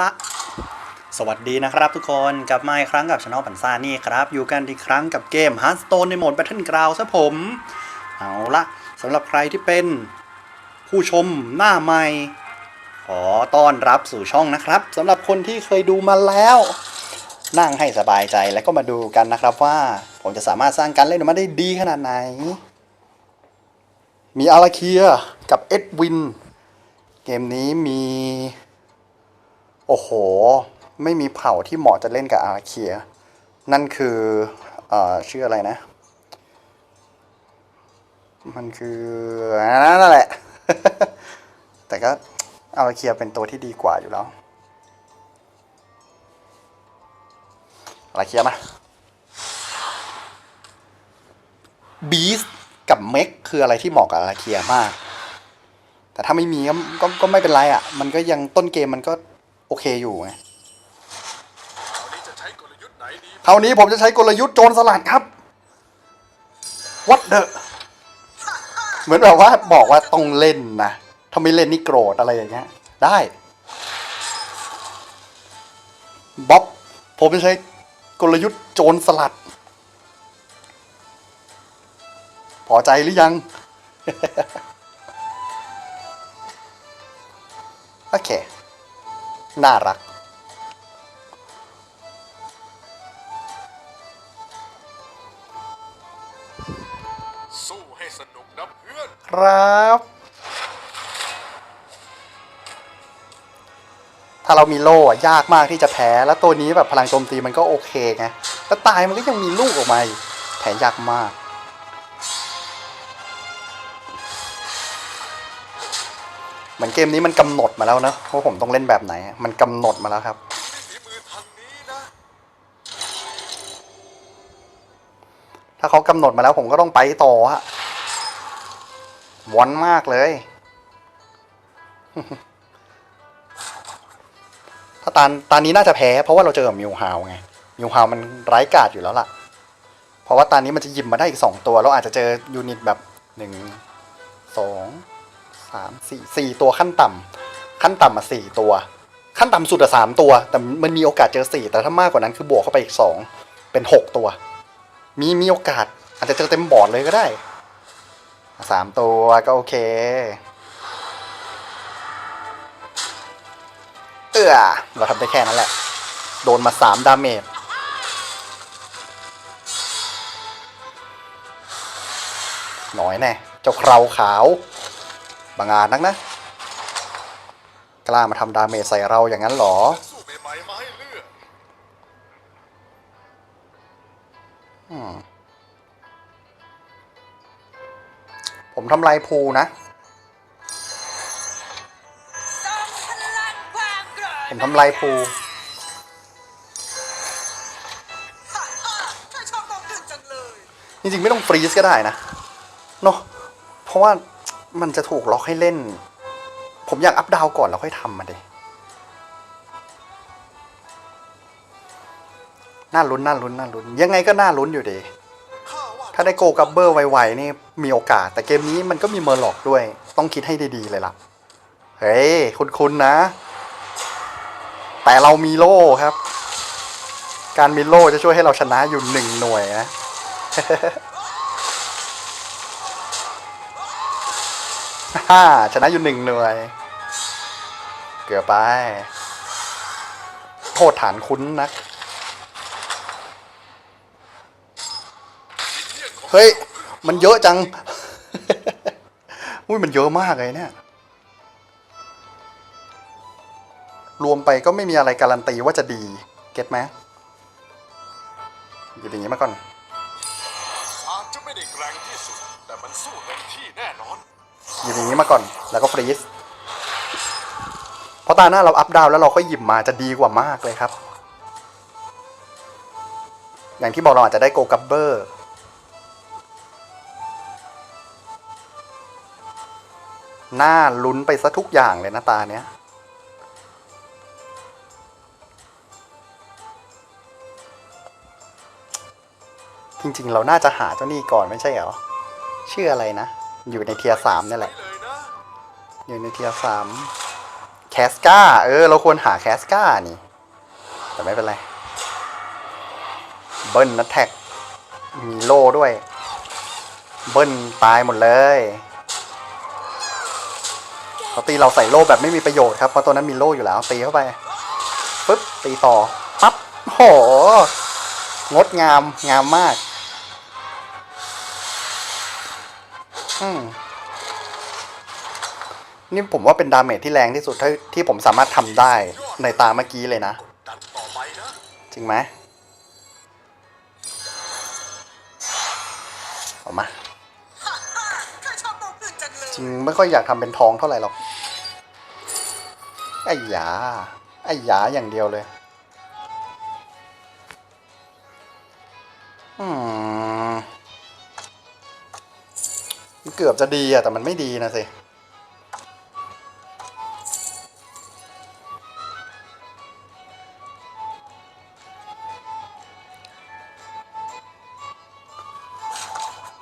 ละ สวัสดีนะครับทุกคนกลับมาอีกครั้งกับช anel ปันซ่านี่ครับ อยู่กันอีกครั้งกับเกม Hearthstone ในโหมด Battleground ซะผม เอาละสำหรับใครที่เป็นผู้ชมหน้าใหม่ ขอต้อนรับสู่ช่องนะครับสำหรับคนที่เคยดูมาแล้ว นั่งให้สบายใจแล้วก็มาดูกันนะครับว่า ผมจะสามารถสร้างการเล่นออกมาได้ดีขนาดไหน มีอาราเคียกับเอ็ดวินเกมนี้มี โอ้โห ไม่มีเผ่าที่เหมาะจะเล่นกับอาราเคีย นั่นคือเอ่อชื่ออะไรนะ มันคือนั่นแหละ แต่ก็อาราเคียเป็นตัวที่ดีกว่าอยู่แล้วอาราเคียมาบีสกับเม็กคืออะไรที่เหมาะกับอาราเคียมาก แต่ถ้าไม่มีก็ก็ก็ไม่เป็นไรอะ มันก็ยังต้นเกมมันก็ โอเคอยู่ไงวันนี้จะใช้กลยุทธ์ไหนดีคราวนี้ผมจะใช้กลยุทธ์โจรสลัดครับวัดเดอะเหมือนแบบว่าบอกว่าต้องเล่นนะถ้าไม่เล่นนี่โกรธอะไรอย่างเงี้ยได้บ๊อบผมจะใช้กลยุทธ์โจรสลัด พอใจหรือยัง โอเค น่ารัก สู้ให้สนุกนะเพื่อน ครับ ถ้าเรามีโล่อะยากมากที่จะแพ้ แล้วตัวนี้แบบพลังโจมตีมันก็โอเคไง แล้วตายมันก็ยังมีลูกออกมาอีกแพ้ยากมาก เหมือนเกมนี้มันกำหนดมาแล้วนะว่าผมต้องเล่นแบบไหน มันกำหนดมาแล้วครับ ถ้าเขากำหนดมาแล้วผมก็ต้องไปต่อฮะวอนมากเลย ถ้าตาตานนี้น่าจะแพ้ เพราะว่าเราเจอกับมิวฮาวไง มิวฮาวมันไร้กาดอยู่แล้วล่ะ เพราะว่าตานนี้มันจะหยิบมาได้อีกสองตัว เราอาจจะเจอยูนิตแบบหนึ่งสอง สามสี่สี่ตัวขั้นต่ำขั้นต่ำมาสี่ตัว ขั้นต่ำสุดอะสามตัว แต่มันมีโอกาสเจอสี่แต่ถ้ามากกว่านั้นคือบวกเข้าไปอีกสองเป็นหกตัว มีมีโอกาส อาจจะเจอเต็มบอร์ดเลยก็ได้สามตัวก็โอเค เออเราทำได้แค่นั้นแหละ โดนมาสามดาเมจน้อยแน่ เจ้าเคราขาว บางอาจนักนะ กล้ามาทำดาเมจใส่เราอย่างนั้นหรอ สู้ใหม่ๆมาให้เลือกอืมผมทำลายภูนะผมทำลายภูชอบต้องขึ้นจังเลย จริงๆไม่ต้องฟรีซก็ได้นะเนาะเพราะว่า มันจะถูกล็อกให้เล่น ผมอยากอัพดาวก่อนแล้วค่อยทำมาเดน่าลุ้นน่าลุ้นน่าลุ้น ยังไงก็น่าลุ้นอยู่ดี ถ้าได้โกกับเบอร์ไวๆนี่มีโอกาส แต่เกมนี้มันก็มีเมอร์ล็อกด้วย ต้องคิดให้ดีๆเลยล่ะ เฮ้ย คุณๆนะ แต่เรามีโล่ครับ การมีโล่จะช่วยให้เราชนะอยู่หนึ่งหน่วยนะ ฮ่าชนะอยู่หนึ่งหน่วย เกือบไป โทษฐานคุ้นนัก เฮ้ย มันเยอะจัง อุ้ยมันเยอะมากเลยเนี่ย รวมไปก็ไม่มีอะไรการันตีว่าจะดี เก็ตไหมหยิบอย่างนี้มาก่อนอาจจะไม่ได้แกร่งที่สุด แต่มันสู้เต็มที่แน่นอน หยิบอย่างนี้มาก่อน แล้วก็ฟรีซเพราะตาหน้าเราอัพดาวแล้วเราก็หยิบมาจะดีกว่ามากเลยครับ อย่างที่บอกเราอาจจะได้โกกัปเบอร์หน้าลุ้นไปซะทุกอย่างเลยนะตาเนี้ยจริงๆ เราน่าจะหาเจ้านี่ก่อนไม่ใช่เหรอ ชื่ออะไรนะ อยู่ในเทียสามนี่แหละ อยู่ในเทียสามแคสกาเออ เราควรหาแคสกานี่ แต่ไม่เป็นไร เบิ้ลนัทแท็ก มีโล่ด้วย เบิ้ลตายหมดเลยเขาตีเราใส่โล่แบบไม่มีประโยชน์ครับเพราะตัวนั้นมีโล่อยู่แล้ว ตีเข้าไปปึ๊บตีต่อปั๊บโหงดงามงามมาก อืมนี่ผมว่าเป็นดาเมจที่แรงที่สุดที่ที่ผมสามารถทำได้ในตาเมื่อกี้เลยนะ กดดันต่อไปนะจริงไหมเอามา ข้าชอบมองอื่นจังเลยจริงไม่ค่อยอยากทำเป็นทองเท่าไหร่หรอก ไอ้หยา ไอ้หยาอย่างเดียวเลย อืม มันเกือบจะดีอะแต่มันไม่ดีนะสิ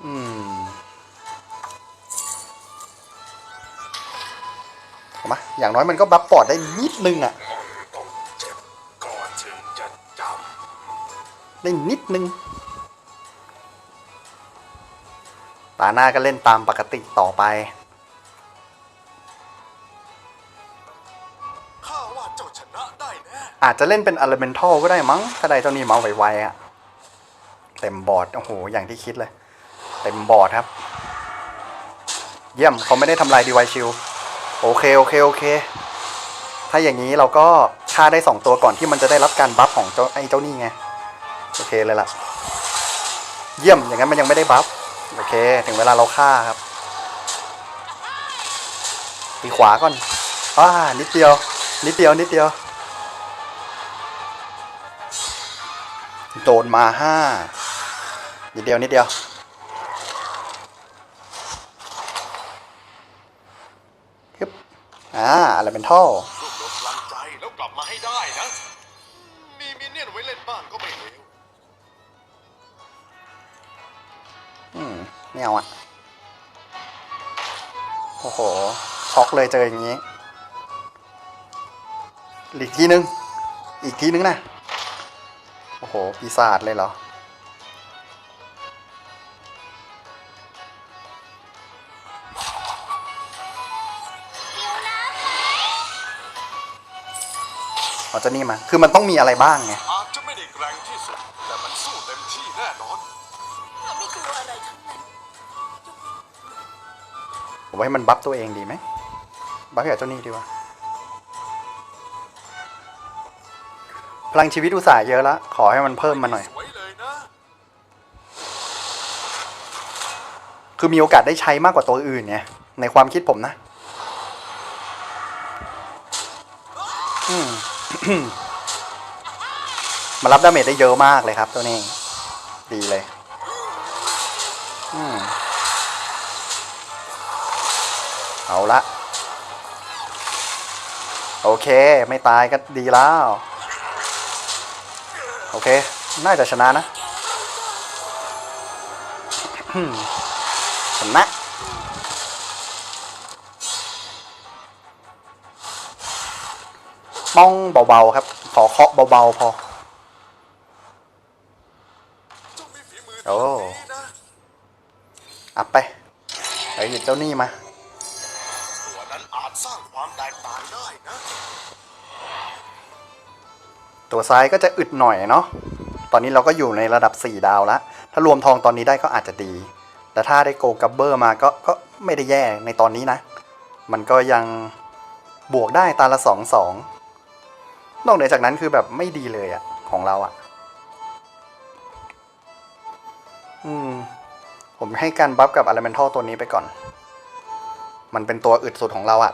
อืมมาอย่างน้อยมันก็บัฟปอดได้นิดนึงอะได้นิดนึง ตาหน้าก็เล่นตามปกติต่อไปำข้าว่าเจ้าชนะได้แน่อาจจะเล่นเป็น Elemental ก็ได้มั้ง ถ้าใดเจ้านี่มาไวๆอะเต็มบอร์ด โอ้โห อย่างที่คิดเลย เต็มบอร์ดครับ เยี่ยมเขาไม่ได้ทำลายดีไวชิลโอเค โอเค โอเค ถ้าอย่างนี้เราก็ฆ่าได้สองตัวก่อนที่มันจะได้รับการบัฟของเจ้าไอ้เจ้านี่ไง โอเคเลยล่ะ เยี่ยม อย่างนั้นมันยังไม่ได้บัฟ โอเค ถึงเวลาเราฆ่าครับตีขวาก่อนอ้านิดเดียว นิดเดียว นิดเดียว โดนมาห้านิดเดียว นิดเดียว ฮึบ อ่า อะไรเป็นท่อรวบรวมพลังใจแล้วกลับมาให้ได้นะ อืมไม่เอาอะโอ้โห ช็อกเลยเจออย่างนี้ อีกทีนึง อีกทีนึงนะ โอ้โห ปีศาจเลยเหรอ เอาจะนี่มา คือมันต้องมีอะไรบ้างไง ผมว่าให้มันบัฟตัวเองดีไหมบัฟกับเจ้านี่ดีกว่าพลังชีวิตอุตส่าห์เยอะแล้วขอให้มันเพิ่มมาหน่อยยคือมีโอกาสได้ใช้มากกว่าตัวอื่นไงในความคิดผมนะมมารับดาเมจได้เยอะมากเลยครับตัวนี้ ดีเลย เอาละ โอเค ไม่ตายก็ดีแล้ว โอเค น่าจะชนะนะ ชนะมองเบาๆครับ ขอเคาะเบาๆพอ โอ้ตรงนี้นะอัพไป ไปหยิบเจ้านี่มา ได้นะ ตัวซ้ายก็จะอึดหน่อยเนาะ ตอนนี้เราก็อยู่ในระดับ 4 ดาวแล้ว ถ้ารวมทองตอนนี้ได้ก็อาจจะดี แต่ถ้าได้โกกับเบอร์มาก็ก็ไม่ได้แย่ในตอนนี้นะ มันก็ยังบวกได้ตาละสองสองนอกเหนือจากนั้นคือแบบไม่ดีเลยอะของเราอะอืม ผมให้การบัฟกับ Elemental ตัวนี้ไปก่อน มันเป็นตัวอึดสุดของเราอะ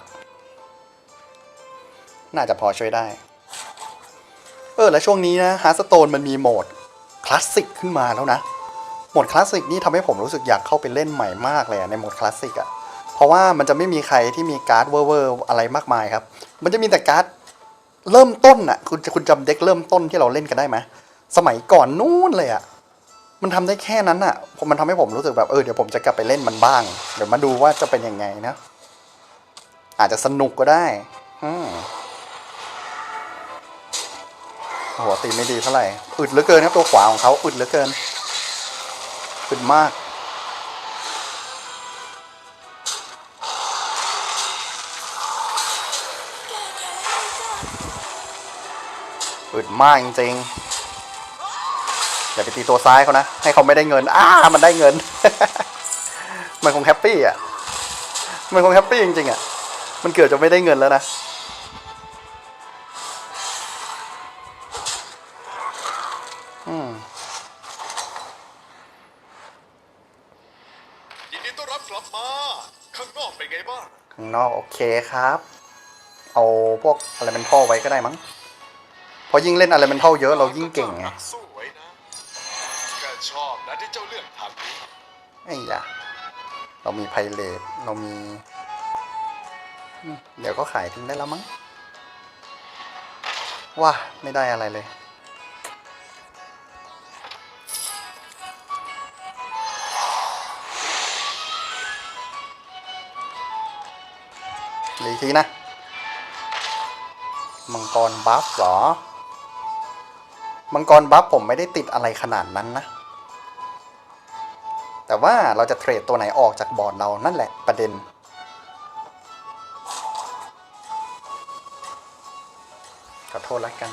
น่าจะพอช่วยได้ เออแล้วช่วงนี้นะฮาร์สโตนมันมีโหมดคลาสสิกขึ้นมาแล้วนะ โหมดคลาสสิกนี่ทำให้ผมรู้สึกอยากเข้าไปเล่นใหม่มากเลยในโหมดคลาสสิกอะเพราะว่ามันจะไม่มีใครที่มีการ์ดเวอร์เวอร์อะไรมากมายครับ มันจะมีแต่การ์ดเริ่มต้นอะคุณคุณจำเด็กเริ่มต้นที่เราเล่นกันได้ไหมสมัยก่อนนู้นเลยอะมันทำได้แค่นั้นอะผมมันทำให้ผมรู้สึกแบบเออเดี๋ยวผมจะกลับไปเล่นมันบ้าง เดี๋ยวมาดูว่าจะเป็นยังไงนะ อาจจะสนุกก็ได้ อืม โอ้โหตีไม่ดีเท่าไหร่อึดเหลือเกินครับตัวขวาของเขาอึดเหลือเกินอึดมาก อึดมากจริงๆอย่าไปตีตัวซ้ายเขานะ ให้เขาไม่ได้เงิน อ้า มันได้เงิน มันคงแฮปปี้อะ มันคงแฮปปี้จริงๆอะ มันเกือบจะไม่ได้เงินแล้วนะ เคครับ เอาพวกอะไรเป็นท่อไว้ก็ได้มั้งเพราะยิ่งเล่นอะไรเป็นท่อเยอะเรายิ่งเก่งไงสู้ไว้นะก็ชอบนะที่เจ้าเลือกทางนี้ไอ้ยะเรามีไพเรตเรามี เดี๋ยวก็ขายทิ้งได้แล้วมั้ง ว้าไม่ได้อะไรเลย อีกทีนะ มังกรบัฟหรอ มังกรบัฟผมไม่ได้ติดอะไรขนาดนั้นนะ แต่ว่าเราจะเทรดตัวไหนออกจากบอร์ดเรานั่นแหละประเด็นขอโทษแล้วกัน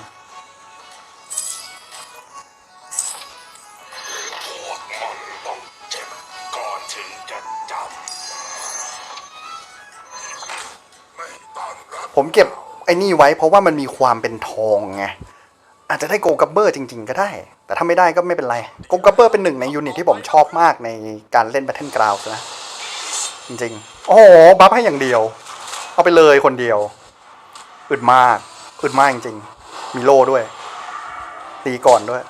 ผมเก็บไอ้นี่ไว้เพราะว่ามันมีความเป็นทองไงอาจจะได้โกกัปเบอร์จริง ๆ ก็ได้ แต่ถ้าไม่ได้ก็ไม่เป็นไรโกกัปเบอร์เป็นหนึ่งในยูนิตที่ผมชอบมากในการเล่น Battle Grounds นะ จริงๆ โอ้โหบัฟให้อย่างเดียว เอาไปเลยคนเดียวอึดมากอึดมากจริงๆ มีโล่ด้วยตีก่อนด้วย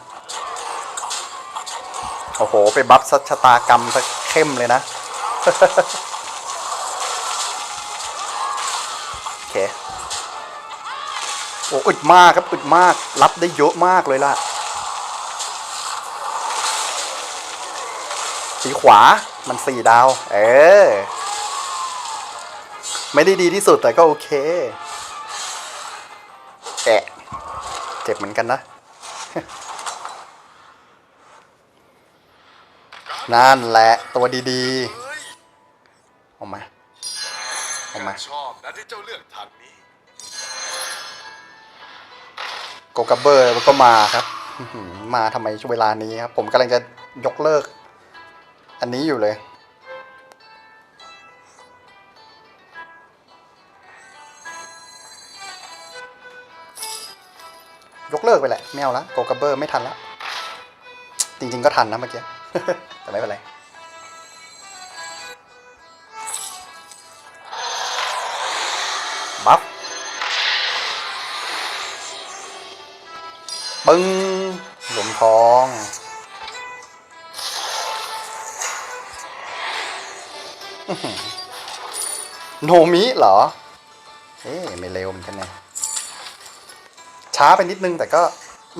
โอ้โห ไปบัฟชะตากรรมซะเข้มเลยนะ โอ้อึดมากครับอึดมาก รับได้เยอะมากเลยล่ะ สีขวามันสี่ดาว เออ ไม่ได้ดีที่สุดแต่ก็โอเคแอะเจ็บเหมือนกันนะ นั่นแหละตัวดีๆ ออกมา ออกมา ชอบนะที่เจ้าเลือกทางนี้ โกกัปเบอร์ก็มาครับ มาทำไมเวลานี้ครับ ผมกำลังจะยกเลิก อันนี้อยู่เลย ยกเลิกไปแหละไม่เอาละโกกัปเบอร์ไม่ทันละ จริง ๆ ก็ทันนะเมื่อกี้ แต่ไม่เป็นไรบัฟ ปึ้งหลุมทองอื้อหือโนมิเหรอ เอ๊ไม่เร็วเหมือนกันเนี่ยช้าไปนิดนึงแต่ก็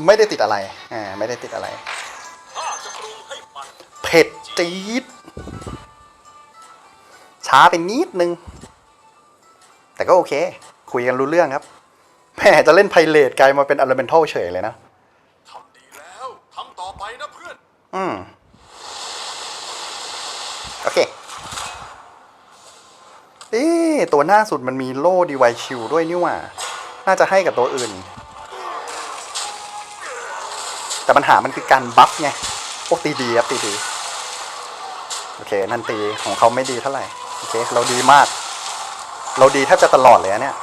ไม่ได้ติดอะไร อ่า ไม่ได้ติดอะไร เผ็ดจี๊ด ช้าไปนิดนึง แต่ก็โอเค คุยกันรู้เรื่องครับแม่จะเล่นไพเรตกลายมาเป็นอลเมนทัลเฉยเลยนะ ทำดีแล้วทำต่อไปนะเพื่ อืมโอเคเอ๊ตัวหน้าสุดมันมีโล่ดีไวชิวด้วยนี่ว่า น่าจะให้กับตัวอื่น แต่ปัญหามันคือการบัฟไงพวกตีดีครับตีดี โอเค นั่นตีของเขาไม่ดีเท่าไหร่ โอเค เราดีมาก เราดีแทบจะตลอดเลยอะเนี่ย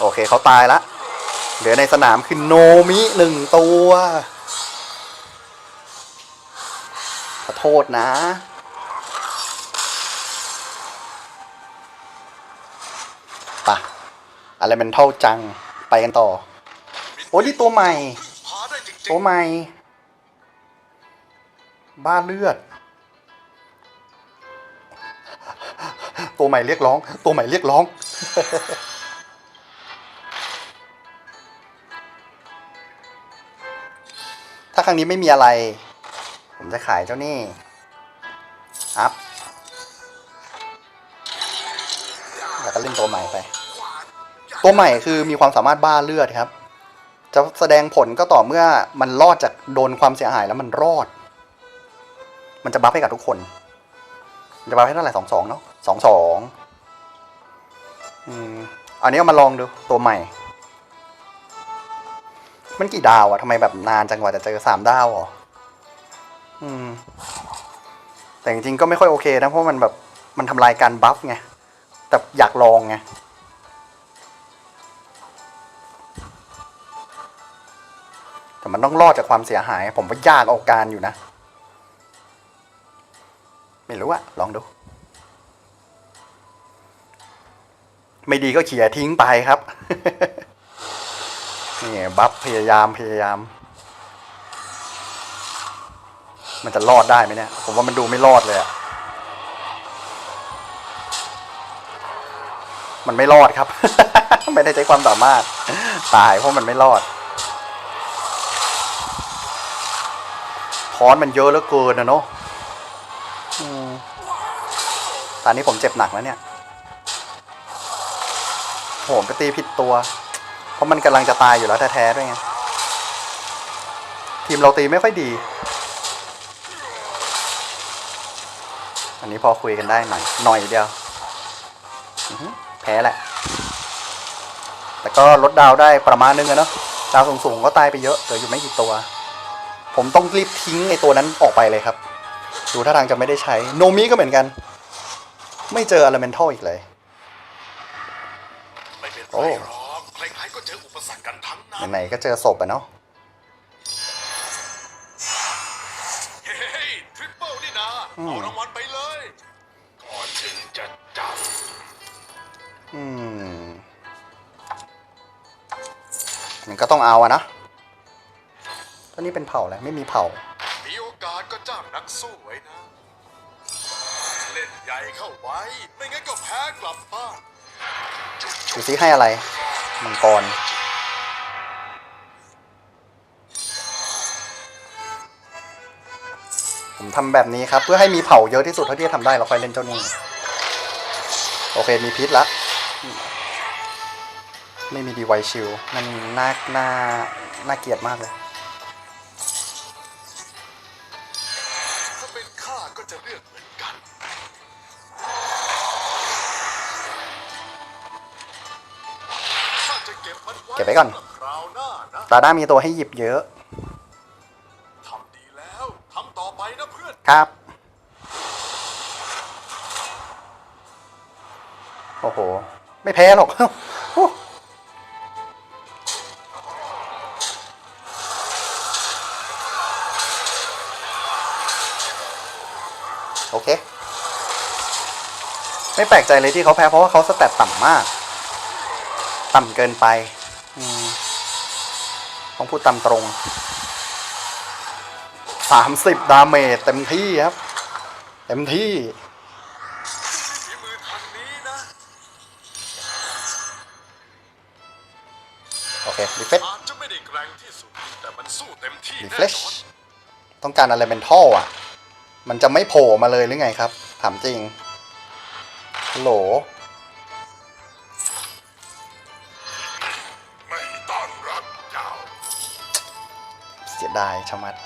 โอเคเขาตายละ เหลือในสนามคือโนมิหนึ่งตัว ขอโทษนะ ปะอะไรมันเท่าจัง ไปกันต่อ โอ้ยนี่ตัวใหม่ ตัวใหม่ บ้าเลือด ตัวใหม่เรียกร้อง ตัวใหม่เรียกร้อง ครั้งนี้ไม่มีอะไร ผมจะขายเจ้านี่อัพแล้วก็เล่นตัวใหม่ไป ตัวใหม่คือมีความสามารถบ้าเลือดครับ จะแสดงผลก็ต่อเมื่อมันรอดจากโดนความเสียหายแล้วมันรอด มันจะบัฟให้กับทุกคนมันจะบัฟให้เท่าไหร่สองสองเนาะสองสองอืมอันนี้มาลองดูตัวใหม่ มันกี่ดาวอะทำไมแบบนานจังกว่าจะเจอสามดาวเหรออืม แต่จริงๆก็ไม่ค่อยโอเคนะเพราะมันแบบมันทำลายการบัฟไง แต่อยากลองไงแต่มันต้องรอดจากความเสียหาย ผมว่ายากเอาการอยู่นะ ไม่รู้อะลองดู ไม่ดีก็เขี่ยทิ้งไปครับ นี่ไงบัฟพยายามพยายาม มันจะรอดได้ไหมเนี่ย ผมว่ามันดูไม่รอดเลยอะมันไม่รอดครับ ไม่ได้ใช้ความสามารถ ตายเพราะมันไม่รอดพอนมันเยอะเหลือเกินนะเนาะตอนนี้ผมเจ็บหนักแล้วเนี่ย โหผมไปตีผิดตัว เพราะมันกำลังจะตายอยู่แล้วแท้ๆด้วยไง ทีมเราตีไม่ค่อยดี อันนี้พอคุยกันได้หน่อย หน่อยเดียว แพ้แหละ แต่ก็ลดดาวได้ประมาณนึงอะเนาะ ดาวสูงๆก็ตายไปเยอะเหลืออยู่ไม่กี่ตัว ผมต้องรีบทิ้งไอ้ตัวนั้นออกไปเลยครับ ดูท่าทางจะไม่ได้ใช้ โนมิก็เหมือนกัน ไม่เจออลเมนทัลอีกเลย โอ้ ไหนๆก็เจอศพอะเนาะเฮ้ยทริปเปิลนี่นะอืมเอารางวัลไปเลย ก่อนถึงจะจับอืม มันก็ต้องเอาอะนะตัวนี้เป็นเผ่าอะไรไม่มีเผ่า มีโอกาสก็จ้างนักสู้ไว้นะ เล่นใหญ่เข้าไว้ ไม่งั้นก็แพ้กลับบ้านดูซิให้อะไร มังกร ผมทำแบบนี้ครับ เพื่อให้มีเผาเยอะที่สุดเท่าที่จะทำได้แล้วค่อยเล่นเจ้านี่โอเคมีพิษละไม่มีดีไวชิลมันน่าน่าน่าเกลียดมากเลยถ้าเป็นข้าก็จะเลือกเหมือนกันข้าจะเก็บมันไว้เก็บไว้ก่อนสำหรับคราวหน้านะตาด้ามีตัวให้หยิบเยอะ ครับ โอ้โห ไม่แพ้หรอกโอเค ไม่แปลกใจเลยที่เขาแพ้เพราะว่าเขาสแตตต่ำมาก ต่ำเกินไป ต้องพูดตามตรง สามสิบดาเมจเต็มที่ครับ เต็มที่ฝีมือทางนี้นะโอเครีเฟชอาจจะไม่ได้แกร่งที่สุดแต่มันสู้เต็มที่รีแน่เฟชนอนต้องการอะไรเป็นท่ออะ มันจะไม่โผล่มาเลยหรือไงครับ ถามจริงฮัลโหลไม่ต้อนรับเจ้าเสียดายชะมัด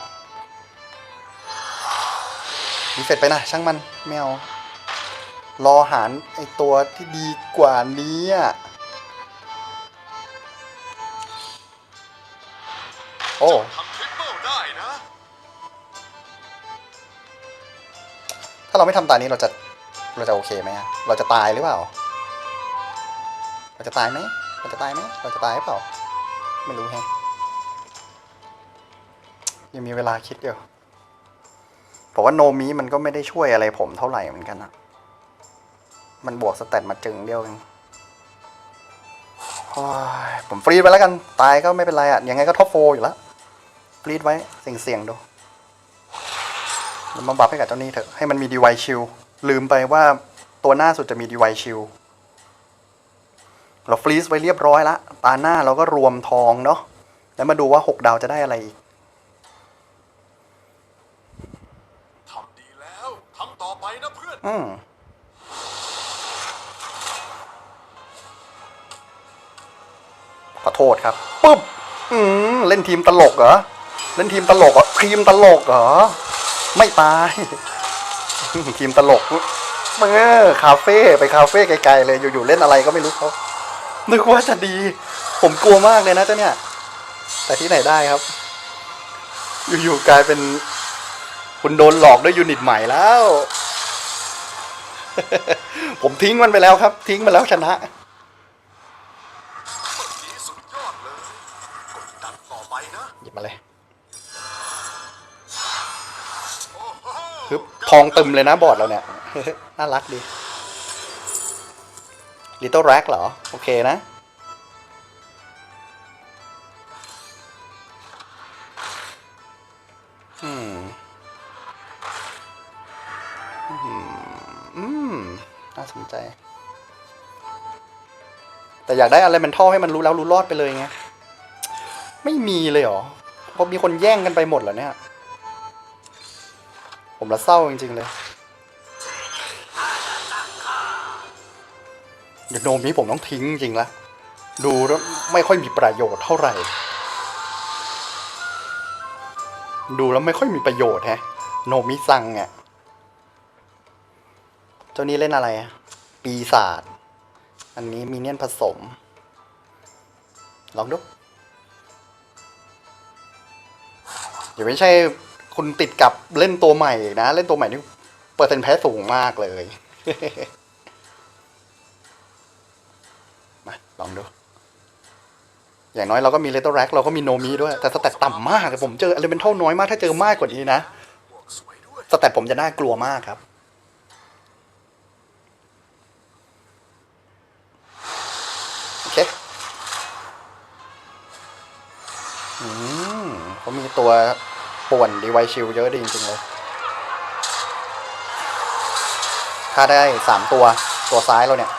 รีเฟชไปนะ ช่างมันไม่เอารอหารไอตัวที่ดีกว่านี้อะโอ้ทำทริปเปิลได้นะถ้าเราไม่ทำตานี้เราจะเราจะโอเคไหมอะเราจะตายหรือเปล่า เราจะตายไหมเราจะตายไหมเราจะตายหรือเปล่า ไม่รู้แฮะยังมีเวลาคิดอยู่ ผมว่าโนมิมันก็ไม่ได้ช่วยอะไรผมเท่าไหร่เหมือนกันอะมันบวกสแตทมาจึงเดียวเองผมฟรีดไปแล้วกัน ตายก็ไม่เป็นไรอะยังไงก็ท็อปโฟอยู่แล้วฟรีดไว้เสี่ยงๆดูเรามาบัฟให้กับเจ้านี่เถอะ ให้มันมีดีไวชิลลืมไปว่าตัวหน้าสุดจะมีดีไวชิลเราฟรีซไว้เรียบร้อยละตาหน้าเราก็รวมทองเนาะแล้วมาดูว่า 6 ดาวจะได้อะไรอีก ทำดีแล้ว ทำต่ อไปนะเพื่อนอืมขอโทษครับปุ๊บอืมเล่นทีมตลกเหรอ เล่นทีมตลกเหรอทีมตลกเหรอ ไม่ตาย ทีมตลกเมื่อคาเฟ่ไปคาเฟ่ไกลๆเลยอยู่ๆเล่นอะไรก็ไม่รู้เขานึกว่าจะดี ผมกลัวมากเลยนะเจ้าเนี่ย แต่ที่ไหนได้ครับ อยู่ๆกลายเป็น คุณโดนหลอกด้วยยูนิตใหม่แล้ว ผมทิ้งมันไปแล้วครับ ทิ้งมันแล้วชนะหยิบมาเลยโอ้โหฮึบทองตึมเลยนะบอร์ดเราเนี่ย น่ารักดี Little Rack เหรอ โอเคนะอืม อืมน่าสนใจ แต่อยากได้อะไรมันท่อให้มันรู้แล้วรู้รอดไปเลยไง ไม่มีเลยเหรอเพราะมีคนแย่งกันไปหมดเหรอเนี่ย ผมละเศร้าจริงๆเลยเดี๋ยวโนมิผมต้องทิ้งจริงละดูแล้วไม่ค่อยมีประโยชน์เท่าไหร่ ดูแล้วไม่ค่อยมีประโยชน์แฮะ โนมิซังอะ เจ้านี้เล่นอะไร ปีศาจ อันนี้มีเนียนผสม ลองดูเดี๋ยวไม่ใช่คุณติดกับเล่นตัวใหม่นะ เล่นตัวใหม่นี่เปอร์เซ็นต์แพ้สูงมากเลย มาลองดู อย่างน้อยเราก็มีเลตเตอร์แร็กเราก็มีโนมีด้วย แต่สแตทต่ำมากผมเจออะไรเป็นเท่าน้อยมากถ้าเจอมากกว่านี้นะสวยด้วยสแตทผมจะน่ากลัวมากครับ เขามีตัวป่วนดีไวชิลเยอะดีจริงๆเลย ถ้าได้สามตัวตัวซ้ายเราเนี่ย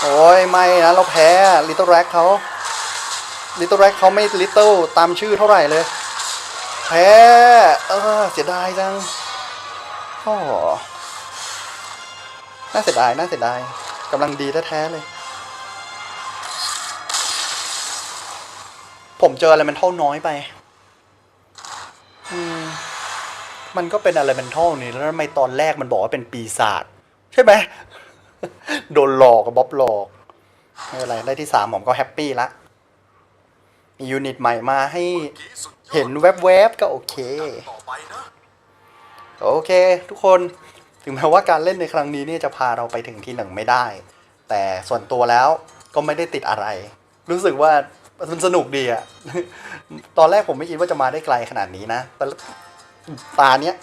โอ้ยไม่นะ เราแพ้ลิตเติ้ลแร็กเขาลิตเติ้ลแร็กเขาไม่ลิตเติ้ลตามชื่อเท่าไหร่เลย แพ้ เออ เสียดายจังโอ้น่าเสียดาย น่าเสียดายกำลังดีแท้ๆเลย ผมเจออะไรมันเท่าน้อยไป อืมมันก็เป็นอะไรมันเท่านี่แล้วทำไมตอนแรกมันบอกว่าเป็นปีศาจใช่ไหมโดนหลอกกับบ๊อบหลอกไม่เป็นไรได้ที่สามผมก็แฮปปี้ละมียูนิตใหม่มาให้เห็นแวบๆก็โอเค โอเค ทุกคนถึงแม้ว่าการเล่นในครั้งนี้เนี่ยจะพาเราไปถึงที่หนึ่งไม่ได้ แต่ส่วนตัวแล้วก็ไม่ได้ติดอะไร รู้สึกว่า มันสนุกดีอะตอนแรกผมไม่คิดว่าจะมาได้ไกลขนาดนี้นะแต่ตาเนี้ย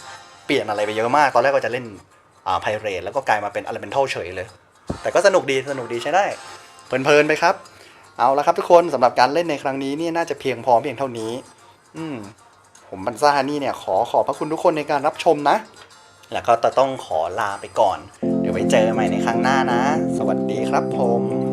เปลี่ยนอะไรไปเยอะมาก ตอนแรกก็จะเล่นอ่าไพเรตแล้วก็กลายมาเป็น Elemental เฉยเลย แต่ก็สนุกดีสนุกดีใช้ได้ เพลินๆไปครับ เอาละครับทุกคนสำหรับการเล่นในครั้งนี้เนี่ยน่าจะเพียงพอเพียงเท่านี้ อืมผมบันซ่านี่เนี่ย ขอขอบพระคุณทุกคนในการรับชมนะ แล้วก็จะต้องขอลาไปก่อน เดี๋ยวไว้เจอใหม่ในครั้งหน้านะ สวัสดีครับผม